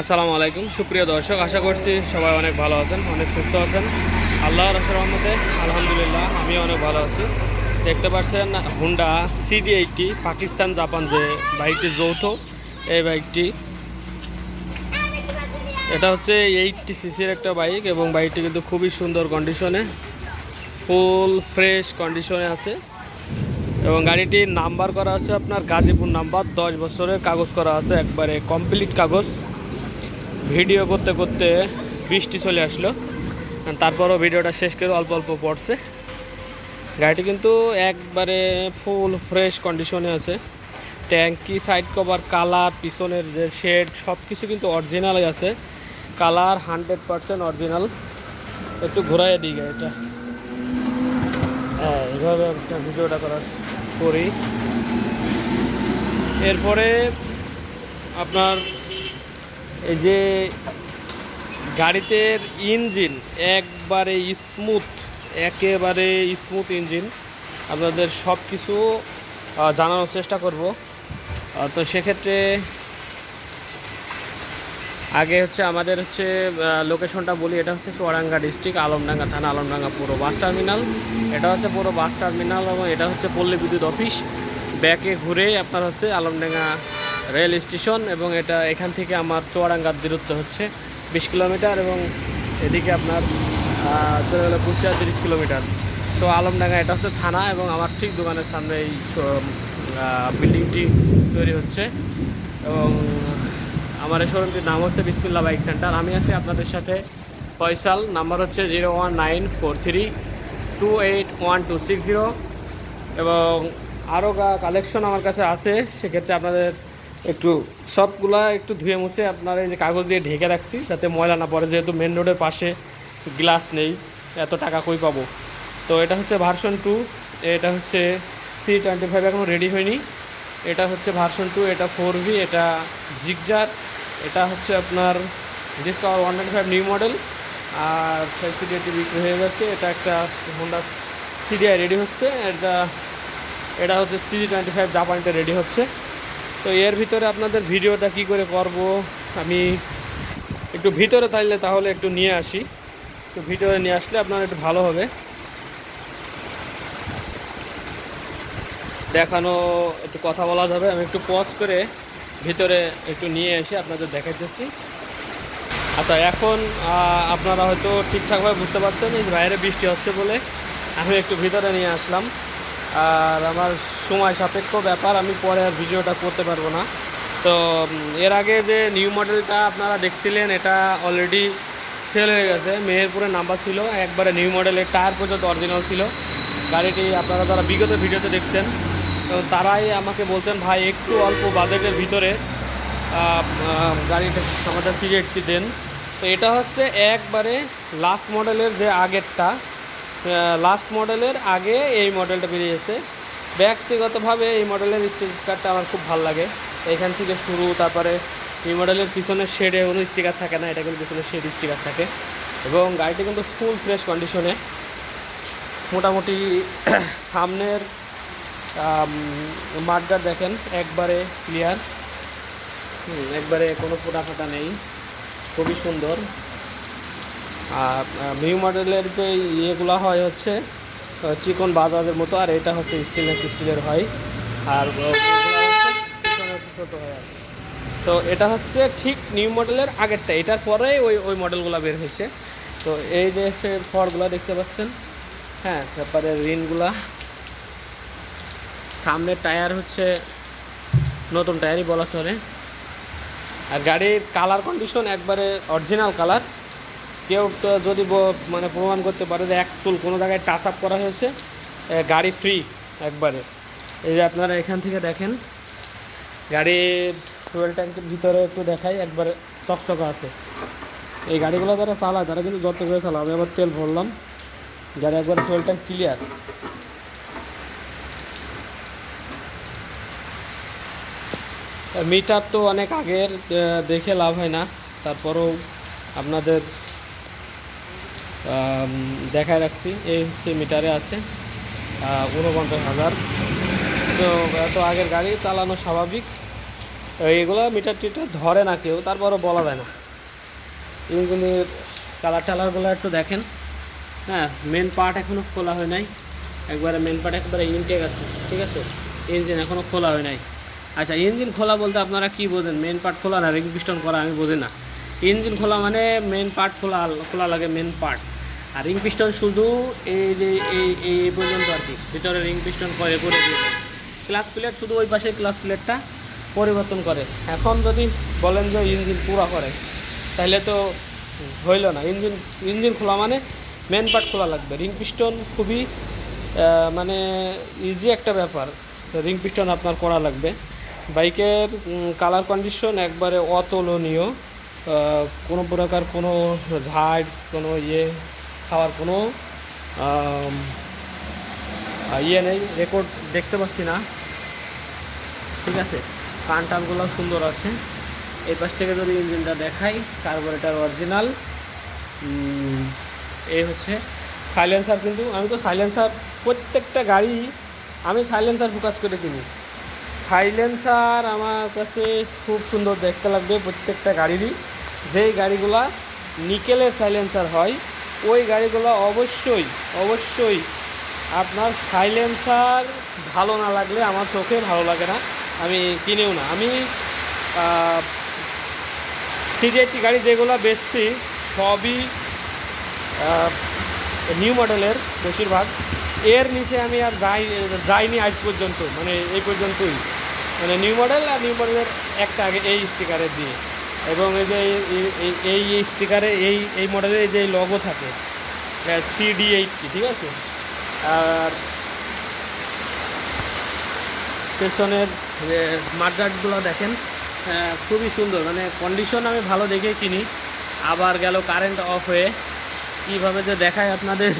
আসসালামু আলাইকুম। সুপ্রিয় দর্শক, আশা করছি সবাই অনেক ভালো আছেন, অনেক সুস্থ আছেন। আল্লাহর রসের রহমতে, আলহামদুলিল্লাহ আমি অনেক ভালো আছি। দেখতে পাচ্ছেন Honda CD eighty Pakistan Japan যে বাইকটি যৌথ, এই বাইকটি। এটা হচ্ছে এইটটি সিসির একটা বাইক এবং বাইকটি কিন্তু খুবই সুন্দর কন্ডিশনে ফুল ফ্রেশ কন্ডিশনে আছে। এবং গাড়িটির নাম্বার করা আছে আপনার গাজীপুর নাম্বার, দশ বছরের কাগজ করা আছে, একবারে কমপ্লিট কাগজ। ভিডিও করতে করতে বৃষ্টি চলে আসলো। তারপরও ভিডিওটা শেষ করে অল্প অল্প পড়ছে। গাড়িটি কিন্তু একবারে ফুল ফ্রেশ কন্ডিশনে আছে। ট্যাঙ্কি সাইড কভার কালার পিছনের যে শেড সব কিছু কিন্তু অরিজিনালই আছে। কালার হান্ড্রেড পারসেন্ট অরিজিনাল একটু ঘোরাই দিই গাড়িটা। হ্যাঁ এইভাবে ভিডিওটা করা করি। এরপরে আপনার এই যে গাড়িতে ইঞ্জিন, একবারে স্মুথ, একেবারে স্মুথ ইঞ্জিন। আপনাদের সব কিছু জানানোর চেষ্টা করব। তো সেক্ষেত্রে আগে হচ্ছে আমাদের হচ্ছে লোকেশনটা বলি, এটা হচ্ছে চুয়াডাঙ্গা ডিস্ট্রিক্ট, আলমডাঙ্গা থানা, আলমডাঙ্গা পুরো বাস টার্মিনাল। এটা হচ্ছে পুরো বাস টার্মিনাল এবং এটা হচ্ছে পল্লী বিদ্যুৎ অফিস। ব্যাকে ঘুরে আপনার হচ্ছে আলমডাঙ্গা রেল স্টেশন এবং এটা এখান থেকে আমার চুয়াডাঙ্গার দূরত্ব হচ্ছে বিশ কিলোমিটার এবং এদিকে আপনার চলে গেলে কুষ্টিয়া তিরিশ কিলোমিটার। তো আলমডাঙ্গা, এটা হচ্ছে থানা এবং আমার ঠিক দোকানের সামনে এই বিল্ডিংটি তৈরি হচ্ছে এবং আমার এই শোরুমটির নাম হচ্ছে বিসমিল্লা বাইক সেন্টার। আমি আছি আপনাদের সাথে ফয়সাল, নাম্বার হচ্ছে zero one nine four three two eight one two six zero এবং আরও কালেকশন আমার কাছে আছে, সেক্ষেত্রে আপনাদের একটু সবগুলা একটু ধুয়ে মুছে আপনার এই যে কাগজ দিয়ে ঢেকে রাখছি, যাতে ময়লা না পড়ে। যেহেতু মেন রোডের পাশে গ্লাস নেই, এত টাকা কই পাবো? তো এটা হচ্ছে ভার্সন টু এটা হচ্ছে থ্রি টোয়েন্টি ফাইভ এখনও রেডি হয়নি। এটা হচ্ছে ভার্সন টু এটা ফোর ভি এটা জিগজার এটা হচ্ছে আপনার Discover one twenty five new model আর সিডিআইটি বিক্রি হয়ে গেছে। এটা একটা হোন্ডা সিডিআই রেডি হচ্ছে, এটা এটা হচ্ছে সিজি টোয়েন্টি ফাইভ জাপানিতে রেডি হচ্ছে। তো এর ভিতরে আপনাদের ভিডিওটা কি করে করব? আমি একটু ভিতরে থাকলে তাহলে একটু নিয়ে আসি। তো ভিতরে নিয়ে আসলে আপনার একটু ভালো হবে। দেখানো, একটু কথা বলা যাবে। আমি একটু পজ করে ভিতরে একটু নিয়ে এসে আপনাদের দেখাইতেছি। আচ্ছা এখন আপনারা হয়তো ঠিকঠাকভাবে বুঝতে পারছেন, এই বাইরে বৃষ্টি হচ্ছে বলে। আমি একটু ভিতরে নিয়ে আসলাম। আর আমার সময় সাপেক্ষ ব্যাপার, আমি পরে আর ভিডিওটা করতে পারব না। তো এর আগে যে নিউ মডেলটা আপনারা দেখছিলেন, এটা অলরেডি সেল হয়ে গেছে। মেহেরপুরের নাম্বার ছিল, একবারে নিউ মডেলের টায়ার পর্যন্ত অরিজিনাল ছিল। গাড়িটি আপনারা যারা বিগত ভিডিওতে দেখছেন, তো তারাই আমাকে বলছেন, ভাই, একটু অল্প বাজেটের ভিতরে গাড়িটা আমাদের সিরিয়ারটি দেন। তো এটা হচ্ছে একবারে লাস্ট মডেলের যে আগেরটা লাস্ট মডেলের আগে এই মডেলটা বেরিয়েছে। ব্যক্তিগতভাবে এই মডেলের স্টিকারটা আমার খুব ভালো লাগে। এখান থেকে শুরু, তারপরে এই মডেলের পিছনের শেডে কোনো স্টিকার থাকে না, এটা কিন্তু পিছনে শেড স্টিকার থাকে। এবং গাড়িটি কিন্তু ফুল ফ্রেশ কন্ডিশনে মোটামুটি সামনের মাঠগার দেখেন, একবারে ক্লিয়ার একবারে কোনো ফোটা ফাটা নেই। খুবই সুন্দর। আর নিউ মডেলের যে ইয়েগুলো হয় হচ্ছে চিকন বাজাজের মতো, আর এটা হচ্ছে স্টেনলেস স্টিলের হয়। আর ছোটো হয় আর। তো এটা হচ্ছে ঠিক নিউ মডেলের আগেরটা, এটার পরে ওই ওই মডেলগুলো বের হয়েছে। তো এই যে ফরগুলো দেখতে পাচ্ছেন হ্যাঁ তারপরে রিনগুলা। সামনের টায়ার হচ্ছে নতুন টায়ারই বলা চলে। আর গাড়ির কালার কন্ডিশন একবারে অরিজিনাল কালার কেউ যদি মানে প্রমাণ করতে পারে যে এক চুল কোনো জায়গায় টাচ আপ করা হয়েছে গাড়ি ফ্রি একবারে। এই যে আপনারা এখান থেকে দেখেন গাড়ির ফুয়েল ট্যাঙ্কের ভিতরে একটু দেখাই, একবারে চকচকা আছে। এই গাড়িগুলো যারা চালায়, তারা কিন্তু যত করে চালায়। আমি আবার তেল ভরলাম, গাড়ি একবার ফুয়েল ট্যাঙ্ক ক্লিয়ার মিটার তো অনেক আগের দেখে লাভ হয় না। তারপরেও আপনাদের দেখায় রাখছি। এই হচ্ছে মিটারে আছে উনপঞ্চাশ হাজার। তো, এত আগের গাড়ি, চালানো স্বাভাবিক। এগুলো মিটার টিটার ধরে না কেউ, তারপরও বলা যায় না। ইঞ্জিনের কালার টালারগুলো একটু দেখেন। হ্যাঁ মেন পার্ট এখনও খোলা হয় নাই। একবারে মেন পার্ট একবারে ইনটেক আছে, ঠিক আছে? ইঞ্জিন এখনও খোলা হয় নাই। আচ্ছা ইঞ্জিন খোলা বলতে আপনারা কি বোঝেন? মেন পার্ট খোলা না রিং করা আমি বুঝি না। ইঞ্জিন খোলা মানে মেন পার্ট খোলা খোলা লাগে মেন পার্ট আর রিং পিস্টন শুধু এই যে এই এই পর্যন্ত আর কি। ভিতরে রিং পিস্টন করে করে দিয়ে ক্লাস প্লেট শুধু ওই পাশে ক্লাস প্লেটটা পরিবর্তন করে। এখন যদি বলেন যে ইঞ্জিন পুরা করে, তাহলে তো হইল না। ইঞ্জিন ইঞ্জিন খোলা মানে মেন পার্ট খোলা লাগবে। রিং পিস্টন খুবই মানে ইজি একটা ব্যাপার। রিং পিস্টন আপনার করা লাগবে। বাইকের কালার কন্ডিশন একবারে অতুলনীয়। কোনো প্রকার কোনো ঝাড়, কোনো ইয়ে খাওয়ার কোনো ইয়ে নেই রেকর্ড দেখতে পাচ্ছি না। ঠিক আছে? কান টানগুলো সুন্দর আছে। এই পাশ থেকে যদি ইঞ্জিনটা দেখাই কার্বোরেটার অরিজিনাল এই হচ্ছে সাইলেন্সার কিন্তু, আমি তো সাইলেন্সার প্রত্যেকটা গাড়ি, আমি সাইলেন্সার ফোকাস করে কিনি। সাইলেন্সার আমার কাছে খুব সুন্দর দেখতে লাগবে প্রত্যেকটা গাড়িরই। যেই গাড়িগুলা নিকেলের সাইলেন্সার হয় ওই গাড়িগুলো অবশ্যই অবশ্যই আপনার সাইলেন্সার ভালো না লাগলে আমার চোখে ভালো লাগে না। আমি কিনেও না। আমি সিডিআইটি গাড়ি যেগুলো বেচছি, সবই নিউ মডেলের বেশিরভাগ। এর নিচে আমি আর যাই, যাইনি আজ পর্যন্ত মানে এই পর্যন্তই। মানে নিউ মডেল আর নিউ মডেলের একটা আগে এই স্টিকারের দিয়ে। এবং এই যে এই- এই- স্টিকারে এই এই মডেলের এই যে লগো থাকে সিডি এইটটি ঠিক আছে? আর পেছনের মাঠঘাটগুলো দেখেন খুবই সুন্দর। মানে কন্ডিশন আমি ভালো দেখে কিনি। আবার গেল কারেন্ট অফ হয়ে, কীভাবে যে দেখায় আপনাদের।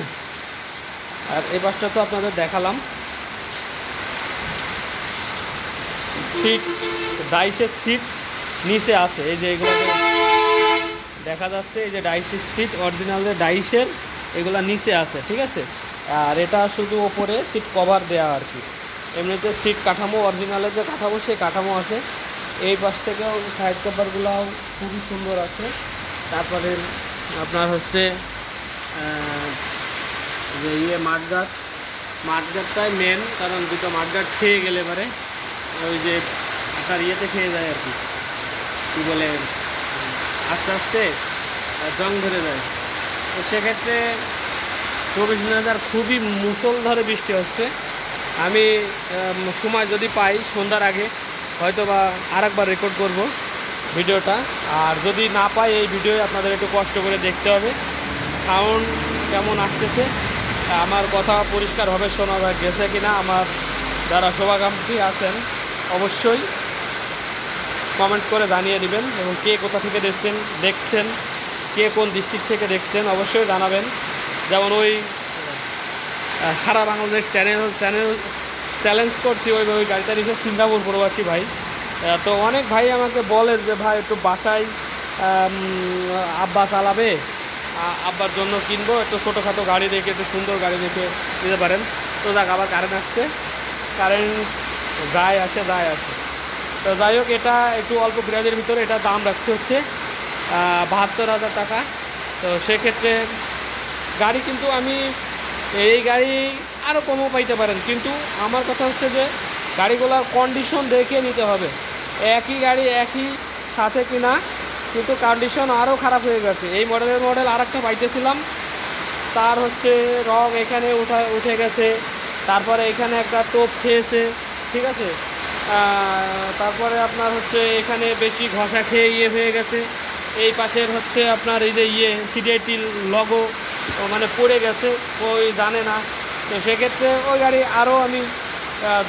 আর এ পাশটা তো আপনাদের দেখালাম। সিট ডাইসের সিট নিচে আছে, এই যে এগুলো দেখা যাচ্ছে, এই যে ডাইসের সিট অরিজিনাল যে ডাইসের, এগুলো নিচে আছে, ঠিক আছে? আর এটা শুধু ওপরে সিট কভার দেওয়া আর কি। এমনিতে সিট কাঠামো অরিজিনালের যে কাঠামো, সেই কাঠামো আছে। এই পাশ থেকেও সাইড কভারগুলো খুবই সুন্দর আছে। তারপরে আপনার হচ্ছে যে ইয়ে মাঠগাট মাঠগাটটাই মেন কারণ দুটো মাঠগাট খেয়ে গেলে এবারে ওই যে আপনার ইয়েতে খেয়ে যায় আর কি। কী বলে, আস্তে আস্তে জং ধরে যায়। তো সেক্ষেত্রে চব্বিশ হাজার খুবই মুসলধারে বৃষ্টি হচ্ছে। আমি সময় যদি পাই সন্ধ্যার আগে হয়তো বা আরেকবার রেকর্ড করব ভিডিওটা। আর যদি না পাই এই ভিডিও আপনাদের একটু কষ্ট করে দেখতে হবে। সাউন্ড কেমন আসতেছে? আমার কথা পরিষ্কারভাবে শোনা গেছে কি না আমার যারা শোভাকাঙ্ক্ষী আছেন, অবশ্যই কমেন্টস করে জানিয়ে দিবেন এবং কে কোথা থেকে দেখছেন দেখছেন, কে কোন ডিস্ট্রিক্ট থেকে দেখছেন অবশ্যই জানাবেন। যেমন ওই সারা বাংলাদেশ চ্যানেল চ্যানেল চ্যালেঞ্জ করছি ওই ওই গাড়িটা নিচ্ছে সিঙ্গাপুর প্রবাসী ভাই। তো অনেক ভাই আমাকে বলে যে, ভাই, একটু বাসায় আব্বা চালাবে আব্বার জন্য কিনবো, একটু ছোটোখাটো গাড়ি দেখে, একটু সুন্দর গাড়ি দেখে নিতে পারেন। তো যাক, আবার কারেন্ট আসছে। কারেন্ট যায় আসে যায় আসে। তো যাই হোক, এটা একটু অল্প বিরাজের ভিতরে এটা দাম রাখছে হচ্ছে বাহাত্তর হাজার টাকা। তো সেক্ষেত্রে গাড়ি কিন্তু আমি এই গাড়ি আরও কমও পাইতে পারেন। কিন্তু আমার কথা হচ্ছে যে গাড়িগুলোর কন্ডিশন দেখে নিতে হবে। একই গাড়ি একই সাথে কিনা, কিন্তু কন্ডিশন আরও খারাপ হয়ে গেছে। এই মডেলের মডেল আর একটা পাইতেছিলাম। তার হচ্ছে রং এখানে উঠা, উঠে গেছে। তারপরে এখানে একটা টোপ খেয়েছে। ঠিক আছে? তারপরে আপনার হচ্ছে এখানে বেশি ঘষা খেয়ে ইয়ে হয়ে গেছে। এই পাশের হচ্ছে আপনার এই যে ইয়ে সিডিআইটির লগো মানে পড়ে গেছে, ওই জানে না। তো সেক্ষেত্রে ওই গাড়ি আরও আমি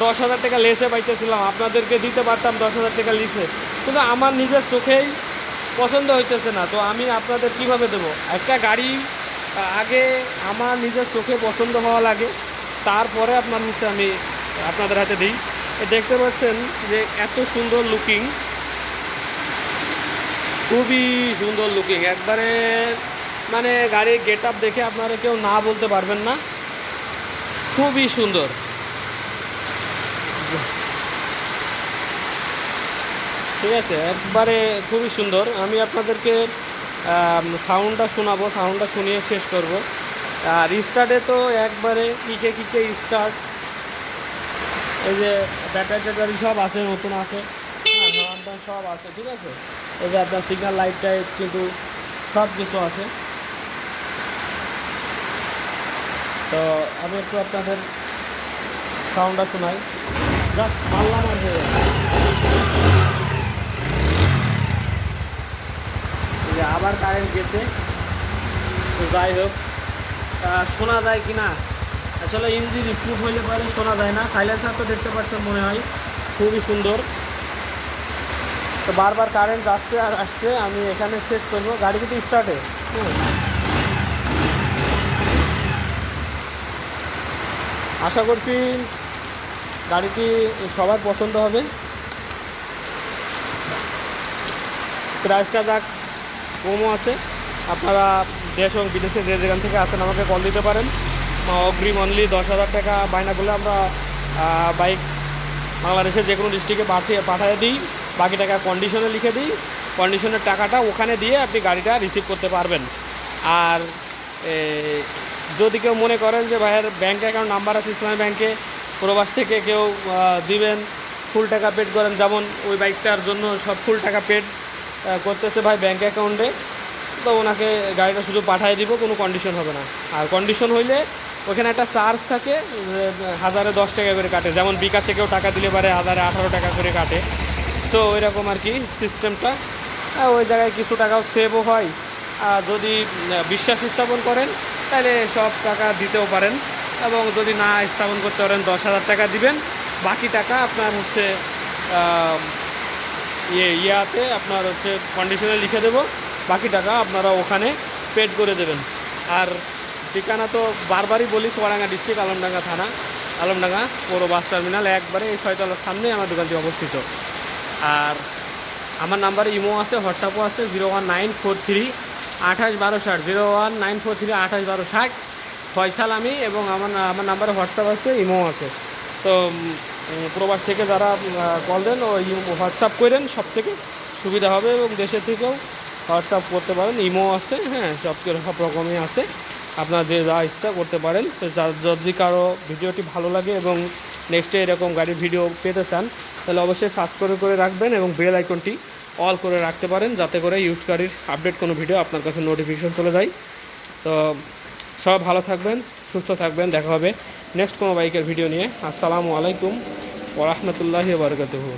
দশ হাজার টাকা লেসে পাইতেছিলাম। আপনাদেরকে দিতে পারতাম দশ হাজার টাকা লিসে। কিন্তু আমার নিজের চোখেই পছন্দ হইতেছে না। তো আমি আপনাদের কীভাবে দেবো? একটা গাড়ি আগে আমার নিজের চোখে পছন্দ হওয়া লাগে। তারপরে আপনার হচ্ছে আমি আপনাদের হাতে দিই। দেখতে পাচ্ছেন যে এত সুন্দর লুকিং খুবই সুন্দর লুকিং একবারে মানে গাড়ির গেট আপ দেখে আপনারা কেউ না বলতে পারবেন না। খুবই সুন্দর। ঠিক আছে, একবারে খুবই সুন্দর। আমি আপনাদেরকে সাউন্ডটা শোনাবো। সাউন্ডটা শুনিয়ে শেষ করব। আর স্টার্টে তো একবারে কিকে কিকে স্টার্ট এই যে ব্যাটারি ট্যাটারি সব আছে, নতুন আছে। হ্যাঁ সব আছে, ঠিক আছে? এই যে আপনার সিগন্যাল লাইট টাইট কিন্তু সব কিছু আছে। তো আমি একটু আপনাদের সাউন্ডটা শোনাই। জাস্ট মারলাম আর যে আবার কারেন্ট গেছে। তো যাই হোক শোনা যায় কি না আসলে ইঞ্জিন স্মুথ হইলে পরে শোনা যায় না। সাইলেন্সার তো দেখতে পাচ্ছেন মনে হয়। খুবই সুন্দর। তো বারবার কারেন্ট আসছে আর আসছে, আমি এখানে শেষ করব। গাড়ি কিন্তু স্টার্টে আশা করছি গাড়িটি সবার পছন্দ হবে। প্রাইসটা যাক, কমও আছে। আপনারা দেশ এবং বিদেশে যে যেখান থেকে আসেন আমাকে কল দিতে পারেন। অগ্রিম অনলি দশ হাজার টাকা বায়না করলে আমরা বাইক বাংলাদেশের যে কোনো ডিস্ট্রিক্টে পাঠিয়ে পাঠিয়ে দিই। বাকি টাকা কন্ডিশনে লিখে দিই। কন্ডিশনের টাকাটা ওখানে দিয়ে আপনি গাড়িটা রিসিভ করতে পারবেন। আর যদি কেউ মনে করেন যে ভাইয়ের ব্যাঙ্ক অ্যাকাউন্ট নাম্বার আছে ইসলামী ব্যাংকে প্রবাস থেকে কেউ দিবেন ফুল টাকা পেড করেন, যেমন ওই বাইকটার জন্য সব ফুল টাকা পেড করতেছে ভাই ব্যাঙ্ক অ্যাকাউন্টে তো ওনাকে গাড়িটা শুধু পাঠিয়ে দিব, কোনো কন্ডিশন হবে না। আর কন্ডিশন হইলে ওখানে একটা চার্জ থাকে হাজারে দশ টাকা করে কাটে। যেমন বিকাশে কেউ টাকা দিলে পারে, হাজারে আঠারো টাকা করে কাটে। তো ওইরকম আর কি সিস্টেমটা ওই জায়গায় কিছু টাকাও সেভও হয়। আর যদি বিশ্বাস স্থাপন করেন, তাহলে সব টাকা দিতেও পারেন। এবং যদি না স্থাপন করতে পারেন, দশ হাজার টাকা দিবেন। বাকি টাকা আপনার হচ্ছে ইয়ে ইয়াতে আপনার হচ্ছে কন্ডিশনে লিখে দেবো। বাকি টাকা আপনারা ওখানে পেড করে দেবেন। আর ঠিকানা তো বারবারই বলি সোয়াডাঙ্গা ডিস্ট্রিক্ট আলমডাঙ্গা থানা, আলমডাঙ্গা পৌর বাস টার্মিনাল একবারে এই ছয়তলার সামনেই আমার দোকানটি অবস্থিত। আর আমার নাম্বারে ইমো আছে, হোয়াটসঅ্যাপও আছে zero one nine four three আঠাশ বারো ষাট zero one nine four three আঠাশ বারো ষাট, ফয়সাল আমি এবং আমার আমার নাম্বারে হোয়াটসঅ্যাপ আছে, ইমো আছে। তো প্রবাস থেকে যারা কল দেন, ওই হোয়াটসঅ্যাপ করেন সব থেকে সুবিধা হবে এবং দেশের থেকেও হোয়াটসঅ্যাপ করতে পারেন, ইমো আছে হ্যাঁ সব সব রকমই আছে। আপনার যে যা ইচ্ছা করতে পারেন, তো যদি কারও ভিডিওটি ভালো লাগে এবং নেক্সটে এরকম গাড়ির ভিডিও পেতে চান, তাহলে অবশ্যই সাবস্ক্রাইব করে রাখবেন এবং বেল আইকনটি অল করে রাখতে পারেন, যাতে করে ইউজ গাড়ির আপডেট কোনো ভিডিও আপনার কাছে নোটিফিকেশন চলে যায়। তো সব ভালো থাকবেন, সুস্থ থাকবেন, দেখা হবে নেক্সট কোনো বাইকের ভিডিও নিয়ে। আসসালামু আলাইকুম ওরহমতুল্লাহি বারকাতুহু।